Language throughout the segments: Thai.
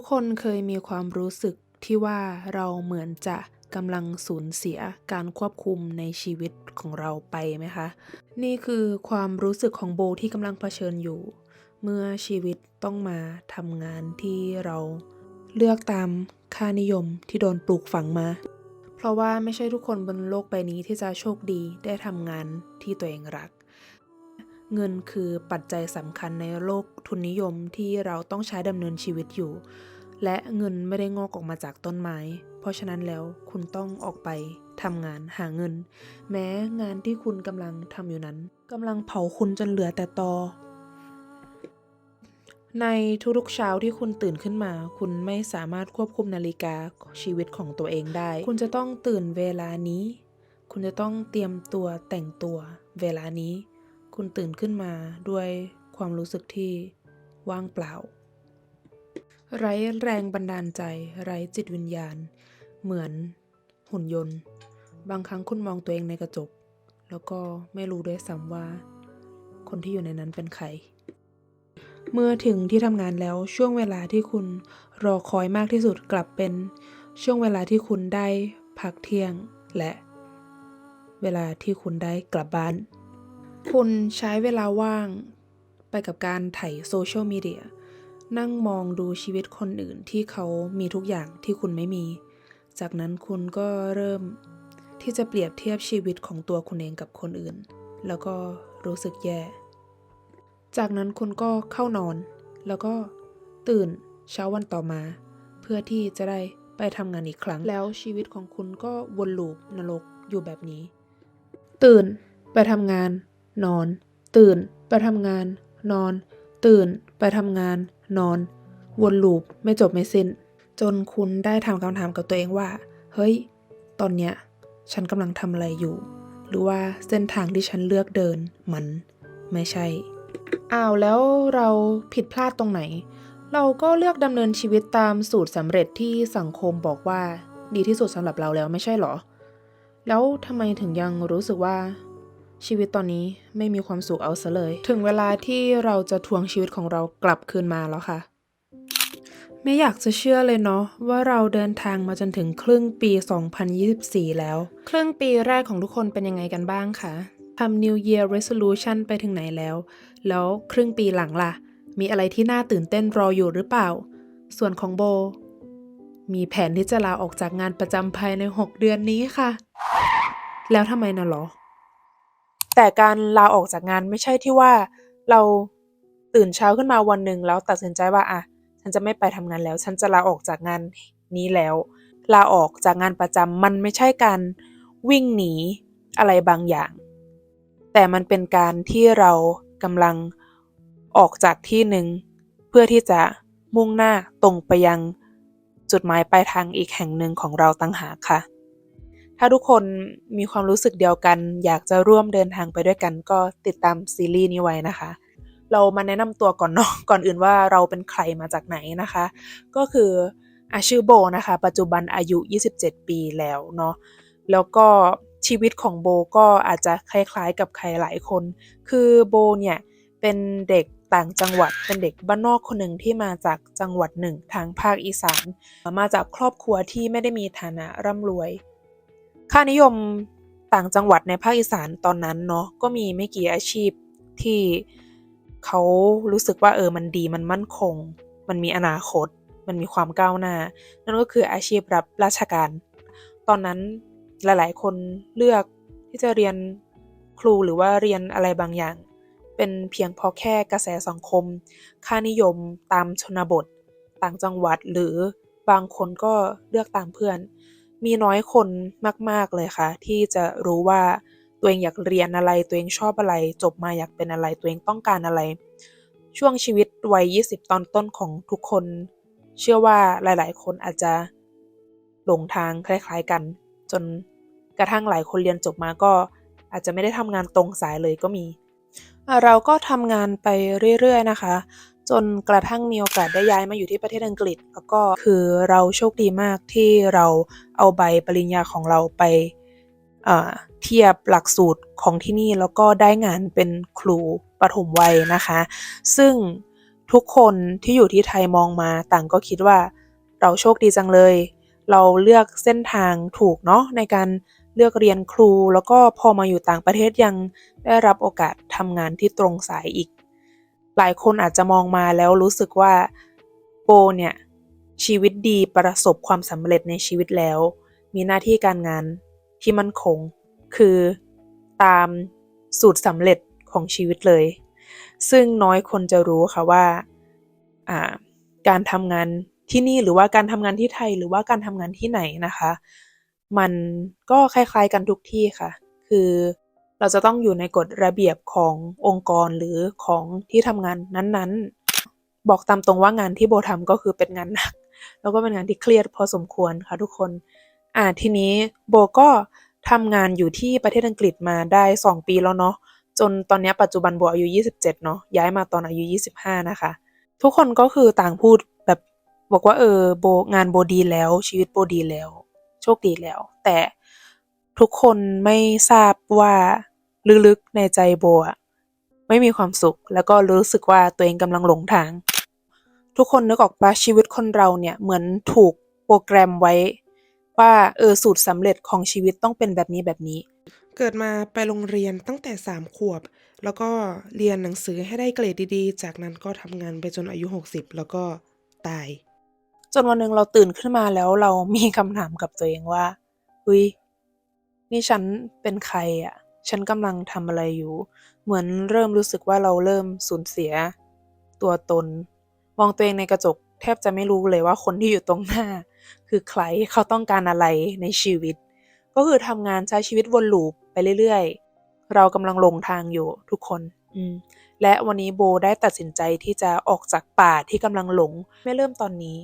ทุกคนเคยมีความรู้สึกที่ว่าเราเหมือนจะกำลังสูญเสียการควบคุมในชีวิตของเราไปไหมคะ นี่คือความรู้สึกของโบที่กำลังเผชิญอยู่ เมื่อชีวิตต้องมาทำงานที่เราเลือกตามค่านิยมที่โดนปลูกฝังมา เพราะว่าไม่ใช่ทุกคนบนโลกใบนี้ที่จะโชคดีได้ทำงานที่ตัวเองรัก เงินคือปัจจัยสำคัญในโลกทุนนิยมที่เราต้องใช้ดำเนินชีวิตอยู่ และเงินไม่ได้งอกออกมาจากต้นไม้ เพราะฉะนั้นแล้วคุณต้องออกไปทำงานหาเงิน แม้งานที่คุณกำลังทำอยู่นั้นกำลังเผาคุณจนเหลือแต่ตอ ในทุกๆเช้าที่คุณตื่นขึ้นมา คุณไม่สามารถควบคุมนาฬิกาชีวิตของตัวเองได้ คุณจะต้องตื่นเวลานี้ คุณจะต้องเตรียมตัวแต่งตัวเวลานี้ คุณตื่นขึ้นมาด้วยความรู้สึกที่ว่างเปล่า ไร้แรงบันดาลใจ ไร้จิตวิญญาณ เหมือนหุ่นยนต์ บางครั้งคุณมองตัวเองในกระจก แล้วก็ไม่รู้ด้วยซ้ำว่า คนที่อยู่ในนั้นเป็นใคร เมื่อถึงที่ทำงานแล้วช่วงเวลาที่คุณรอคอยมากที่สุดกลับเป็นช่วงเวลาที่คุณได้พักเที่ยงและเวลาที่คุณได้กลับบ้าน คุณใช้เวลาว่างไปกับการไถโซเชียลมีเดียนั่งมองดูชีวิตคนอื่นที่เขามีทุกอย่างที่คุณไม่มี จากนั้นคุณก็เริ่มที่จะเปรียบเทียบชีวิตของตัวคุณเองกับคนอื่น แล้วก็รู้สึกแย่ จากนั้นคุณก็เข้านอน แล้วก็ตื่นเช้าวันต่อมา เพื่อที่จะได้ไปทำงานอีกครั้ง แล้วชีวิตของคุณก็วนลูปนรกอยู่แบบนี้ ตื่นไปทำงาน นอน ตื่น ไปทำงาน นอน ตื่น ไปทำงาน นอน วนลูปไม่จบไม่สิ้น จนคุณได้ถามคำถามกับตัวเองว่า เฮ้ย ตอนเนี้ย ฉันกำลังทำอะไรอยู่ หรือว่าเส้นทางที่ฉันเลือกเดินมันไม่ใช่ อ้าวแล้วเราผิดพลาดตรงไหน เราก็เลือกดำเนินชีวิตตามสูตรสำเร็จที่สังคมบอกว่า ดีที่สุดสำหรับเราแล้วไม่ใช่หรอ แล้วทำไมถึงยังรู้สึกว่า ชีวิตตอนนี้ไม่มีความสุขเอาซะเลย ถึงเวลาที่เราจะทวงชีวิตของเรากลับคืนมาแล้วค่ะ ไม่อยากจะเชื่อเลยเนาะว่าเราเดินทางมาจนถึงครึ่งปี 2024 แล้ว ครึ่งปีแรกของทุกคนเป็นยังไงกันบ้างคะทำ New Year Resolution ไปถึงไหนแล้ว แล้วครึ่งปีหลังล่ะ มีอะไรที่น่าตื่นเต้นรออยู่หรือเปล่า ส่วนของโบ มีแผนที่จะลาออกจากงานประจำภายใน 6 เดือนนี้ค่ะ แล้วทำไมนะหรอ แต่การลาออกจากงานไม่ใช่ที่ว่าเราตื่นเช้าขึ้นมาวันหนึ่งแล้วตัดสินใจว่าอะฉันจะไม่ไปทำงานแล้ว ฉันจะลาออกจากงานนี้แล้ว ลาออกจากงานประจำมันไม่ใช่การวิ่งหนีอะไรบางอย่าง แต่มันเป็นการที่เรากำลังออกจากที่หนึ่งเพื่อที่จะมุ่งหน้าตรงไปยังจุดหมายปลายทางอีกแห่งหนึ่งของเราตั้งหากค่ะ ถ้าทุกคนมีความรู้สึกเดียวกัน อยากจะร่วมเดินทางไปด้วยกัน ก็ติดตามซีรีส์นี้ไว้นะคะ เรามาแนะนำตัวก่อนเนาะก่อนอื่นว่าเราเป็นใครมาจากไหนนะคะ ก็คืออาชื่อโบนะคะ ปัจจุบันอายุ 27 ปีแล้วเนาะแล้วก็ชีวิตของโบก็อาจจะคล้ายๆกับใครหลายคน คือโบเนี่ยเป็นเด็กต่างจังหวัดเป็นเด็กบ้านนอกคนหนึ่งที่มาจากจังหวัดหนึ่งทางภาคอีสาน มาจากครอบครัวที่ไม่ได้มีฐานะร่ำรวย ค่านิยมต่างจังหวัดในภาคอีสานตอนนั้นเนาะก็มีไม่กี่อาชีพที่เขารู้สึกว่าเออมันดีมันมั่นคง มันมีอนาคต มันมีความก้าวหน้า นั่นก็คืออาชีพรับราชการ ตอนนั้นหลาย ๆ คนเลือกที่จะเรียนครูหรือว่าเรียนอะไรบางอย่าง เป็นเพียงพอแค่กระแสสังคม ค่านิยมตามชนบท ต่างจังหวัดหรือบางคนก็เลือกตามเพื่อน มีน้อยคนมาก ๆ เลยค่ะ ที่จะรู้ว่าตัวเองอยากเรียนอะไรตัวเองชอบอะไร จบมาอยากเป็นอะไรตัวเองต้องการอะไร ช่วงชีวิตวัย 20 ตอนต้นของทุกคน เชื่อว่าหลาย ๆ คนอาจจะหลงทางคล้าย ๆ กัน จนกระทั่งหลายคนเรียนจบมาก็อาจจะไม่ได้ทำงานตรงสายเลยก็มี เราก็ทำงานไปเรื่อย ๆ นะคะ จนกระทั่งมีโอกาสได้ย้ายมาอยู่ที่ประเทศอังกฤษ แล้วก็คือเราโชคดีมากที่เราเอาใบปริญญาของเราไปเทียบหลักสูตรของที่นี่แล้วก็ได้งานเป็นครูปฐมวัยนะคะ ซึ่งทุกคนที่อยู่ที่ไทยมองมาต่างก็คิดว่าเราโชคดีจังเลย เราเลือกเส้นทางถูกเนาะในการเลือกเรียนครู แล้วก็พอมาอยู่ต่างประเทศยังได้รับโอกาสทำงานที่ตรงสายอีก หลายคนอาจจะมองมาแล้วรู้สึกว่าโปเนี่ยชีวิตดีประสบความสำเร็จในชีวิตแล้ว มีหน้าที่การงานที่มั่นคง คือตามสูตรสำเร็จของชีวิตเลย ซึ่งน้อยคนจะรู้ค่ะว่าอ่าการทำงานที่นี่หรือว่าการทำงานที่ไทยหรือว่าการทำงานที่ไหนนะคะ มันก็คล้ายๆกันทุกที่ค่ะ คือ เราจะต้องอยู่ในกฎระเบียบขององค์กรหรือของที่ทำงานนั้นๆ บอกตามตรงว่างานที่โบทำก็คือเป็นงานหนัก แล้วก็เป็นงานที่เครียดพอสมควรค่ะทุกคน อ่าทีนี้โบก็ทำงานอยู่ที่ประเทศอังกฤษมาได้ 2 ปีแล้วเนาะจนตอนนี้ปัจจุบันโบอายุ 27 เนาะย้ายมาตอนอายุ 25 นะคะ ทุกคนก็คือต่างพูดแบบบอกว่าเออโบงานโบดีแล้วชีวิตโบดีแล้ว โชคดีแล้ว แต่ทุกคนไม่ทราบว่า ลึกๆในใจโบอะไม่มีความสุข แล้วก็รู้สึกว่าตัวเองกำลังหลงทาง ทุกคนนึกออกปะชีวิตคนเราเนี่ยเหมือนถูกโปรแกรมไว้ ว่าเออสูตรสำเร็จของชีวิตต้องเป็นแบบนี้แบบนี้ เกิดมาไปโรงเรียนตั้งแต่สามขวบ แล้วก็เรียนหนังสือให้ได้เกรดดีๆ จากนั้นก็ทำงานไปจนอายุ 60 แล้วก็ตาย จนวันหนึ่งเราตื่นขึ้นมาแล้วเรามีคำถามกับตัวเองว่าเฮ้ยนี่ฉันเป็นใครอะ ฉันกำลังทำอะไรอยู่ เหมือนเริ่มรู้สึกว่าเราเริ่มสูญเสีย ตัวตน มองตัวเองในกระจก แทบจะไม่รู้เลยว่าคนที่อยู่ตรงหน้า คือใครเขาต้องการอะไรในชีวิต ก็คือทำงานใช้ชีวิตวนลูปไปเรื่อยๆ เรากำลังลงทางอยู่ทุกคนอืมและวันนี้โบได้ตัดสินใจที่จะออกจากป่าที่กำลังหลง ไม่เริ่มตอนนี้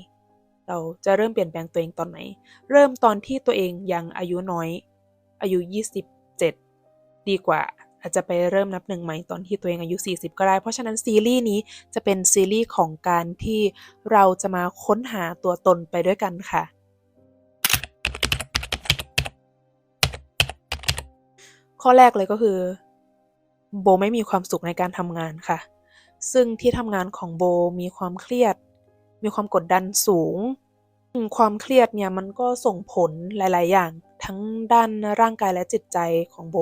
เราจะเริ่มเปลี่ยนแปลงตัวเองตอนไหน เริ่มตอนที่ตัวเองยังอายุน้อย อายุ 27 ดีกว่าอาจจะไปเริ่มนับหนึ่งใหม่ตอนที่ตัวเองอายุ 40 ก็ได้ เพราะฉะนั้นซีรีส์นี้จะเป็นซีรีส์ของการที่เราจะมาค้นหาตัวตนไปด้วยกันค่ะ ข้อแรกเลยก็คือ โบไม่มีความสุขในการทำงานค่ะ ซึ่งที่ทำงานของโบมีความเครียด มีความกดดันสูง ความเครียดเนี่ยมันก็ส่งผลหลาย ๆ อย่าง ทั้งด้านร่างกายและจิตใจของโบ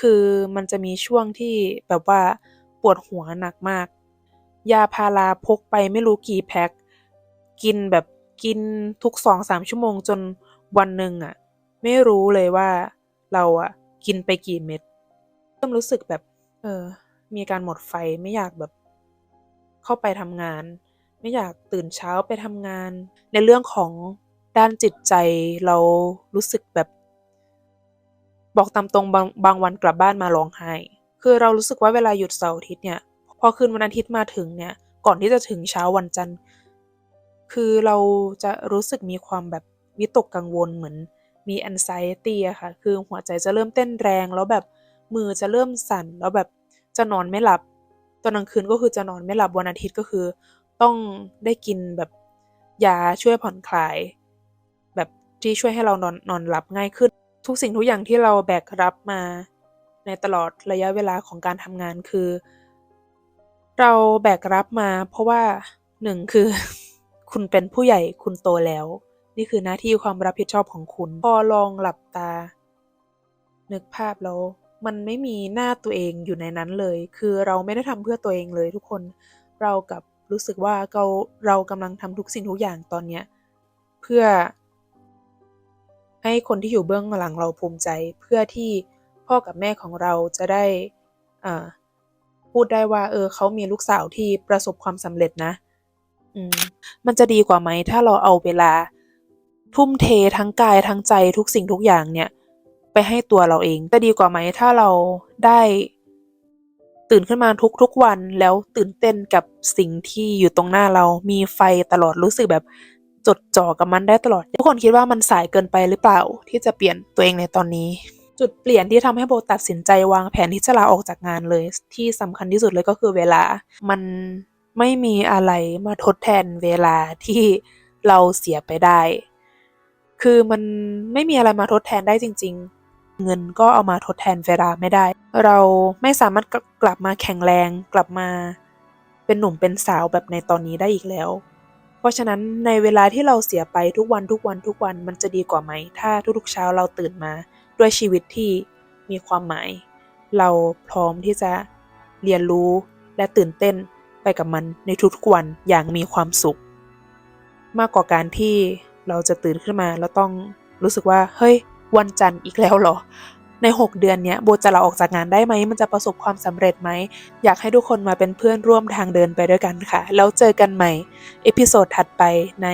คือมันจะมีช่วงที่แบบว่าปวดหัวหนักมาก ยาพาราพกไปไม่รู้กี่แพ็ค กินแบบกินทุกสองสามชั่วโมงจนวันหนึ่งอะไม่รู้เลยว่าเราอะกินไปกี่เม็ดเริ่มรู้สึกแบบ เออ มีการหมดไฟไม่อยากแบบ เข้าไปทำงาน ไม่อยากตื่นเช้าไปทำงาน ในเรื่องของ ด้านจิตใจเรารู้สึกแบบ บอกตามตรงบางบางวันกลับบ้านมาร้องไห้ คือเรารู้สึกว่าเวลาหยุดเสาร์อาทิตย์เนี่ย พอคืนวันอาทิตย์มาถึงเนี่ย ก่อนที่จะถึงเช้าวันจันทร์ คือเราจะรู้สึกมีความแบบวิตกกังวลเหมือนมี anxiety อะค่ะ คือหัวใจจะเริ่มเต้นแรง แล้วแบบมือจะเริ่มสั่น แล้วแบบจะนอนไม่หลับ ตอนกลางคืนก็คือจะนอนไม่หลับวันอาทิตย์ก็คือ ต้องได้กินแบบยาช่วยผ่อนคลาย ที่ช่วยให้เรานอนนอนหลับง่ายขึ้น ทุกสิ่งทุกอย่างที่เราแบกรับมาในตลอดระยะเวลาของการทำงานคือ เราแบกรับมา เพราะว่าหนึ่งคือ คุณเป็นผู้ใหญ่คุณโตแล้ว นี่คือหน้าที่ความรับผิดชอบของคุณ พอลองหลับตา นึกภาพแล้วมันไม่มีหน้าตัวเองอยู่ในนั้นเลย คือเราไม่ได้ทำเพื่อตัวเองเลยทุกคนเรากับรู้สึกว่าเราเรากำลังทำทุกสิ่งทุกอย่างตอนเนี้ยเพื่อ ให้คนที่อยู่เบื้องหลังเราภูมิใจ เพื่อที่พ่อกับแม่ของเราจะได้พูดได้ว่าเออเขามีลูกสาวที่ประสบความสำเร็จนะมมันจะดีกว่าไหมถ้าเราเอาเวลา ทุ่มเททั้งกายทั้งใจทุกสิ่งทุกอย่างเนี่ย ไปให้ตัวเราเองจะดีกว่าไหมถ้าเราได้ตื่นขึ้นมาทุกๆวันแล้วตื่นเต้นกับสิ่งที่อยู่ตรงหน้าเรา มีไฟตลอดรู้สึกแบบ จดจ่อกับมันได้ตลอด ทุกคนคิดว่ามันสายเกินไปหรือเปล่า ที่จะเปลี่ยนตัวเองในตอนนี้ จุดเปลี่ยนที่ทำให้โบตัดสินใจวางแผนที่จะลาออกจากงานเลย ที่สำคัญที่สุดเลยก็คือเวลา มันไม่มีอะไรมาทดแทนเวลาที่เราเสียไปได้ คือมันไม่มีอะไรมาทดแทนได้จริง ๆ เงินก็เอามาทดแทนเวลาไม่ได้ เราไม่สามารถกลับกลับมาแข็งแรงกลับมาเป็นหนุ่มเป็นสาวแบบในตอนนี้ได้อีกแล้ว เพราะฉะนั้นในเวลาที่เราเสียไปทุกวันทุกวันทุกวันมันจะดีกว่าไหม ถ้าทุกๆเช้าเราตื่นมาด้วยชีวิตที่มีความหมาย เราพร้อมที่จะเรียนรู้และตื่นเต้นไปกับมันในทุกๆวันอย่างมีความสุข มากกว่าการที่เราจะตื่นขึ้นมาแล้วต้องรู้สึกว่า เฮ้ย วันจันทร์อีกแล้วเหรอ ใน 6 เดือนเนี้ยโบจะลาออกจากงานได้ไหม มันจะประสบความสำเร็จไหม อยากให้ทุกคนมาเป็นเพื่อนร่วมทางเดินไปด้วยกันค่ะ แล้วเจอกันใหม่ เอพิโซดถัดไปใน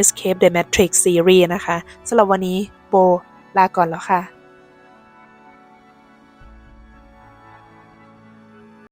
Escape the Matrix Series นะคะสำหรับวันนี้โบลาก่อนแล้วค่ะ